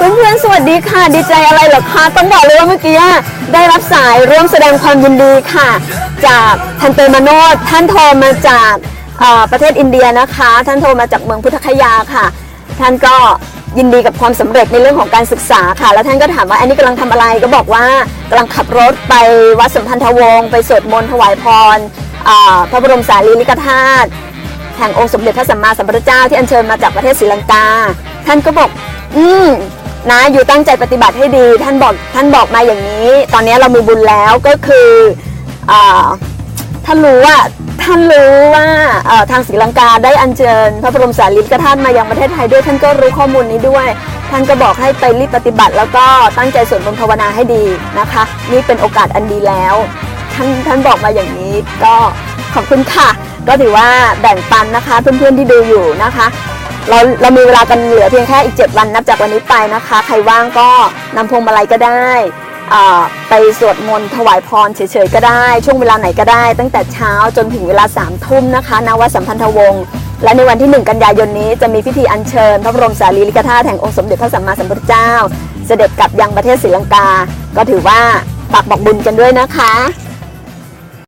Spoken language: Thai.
เพื่อนๆ สวัสดีค่ะ ดีใจอะไรเหรอคะ ต้องบอกเลยว่าเมื่อกี้ได้รับสายร่วมแสดงความยินดีค่ะ จากทันเตมาโนดท่านโทรมาจากประเทศอินเดียนะคะ ท่านโทรมาจากเมืองพุทธคยาค่ะ ท่านก็ยินดีกับความสำเร็จในเรื่องของการศึกษาค่ะ แล้วท่านก็ถามว่าอันนี้กำลังทำอะไรก็บอกว่ากำลังขับรถไปวัดสัมพันธวงศ์ไปสวดมนต์ถวายพรพระบรมสารีริกธาตุแห่งองค์สมเด็จพระสัมมาสัมพุทธเจ้าที่อัญเชิญมาจากประเทศศรีลังกา ท่านก็บอก อืม นะ อยู่ตั้งใจปฏิบัติให้ดี ท่านบอกท่านบอกมาอย่างนี้ ตอนนี้เรามีบุญแล้วก็คืออ่าท่านรู้ว่าท่านรู้ว่าทางศรีลังกาได้อัญเชิญ พระบรมสารีริกธาตุมายังประเทศไทยด้วย ท่านก็รู้ข้อมูลนี้ด้วย ท่านก็บอกให้ไปรีบปฏิบัติ แล้วก็ตั้งใจสวดมนต์ภาวนาให้ดีนะคะ นี่เป็นโอกาสอันดีแล้ว ท่านท่านบอกมาอย่างนี้ก็ขอบคุณค่ะ ก็ถือว่าแบ่งปันนะคะเพื่อนๆที่ดูอยู่นะคะ เราเรามีเวลากันเหลือเพียงแค่อีก 7 วันนับจากวันนี้ไปนะคะ ใครว่างก็นำพวงมาลัยก็ได้ไปสวดมนต์ถวายพรเฉยๆก็ได้ ช่วงเวลาไหนก็ได้ ตั้งแต่เช้าจนถึงเวลา3ามทุ่มนะคะณวัดสัมพันธวงศ์และในวันที่ 1 กันยายนนี้จะมีพิธีอัญเชิญ พระบรมสารีริกธาตุแห่งองค์สมเด็จพระสัมมาสัมพุทธเจ้า เสด็จกลับยังประเทศศรีลังกา ก็ถือว่าฝากบอกบุญกันด้วยนะคะ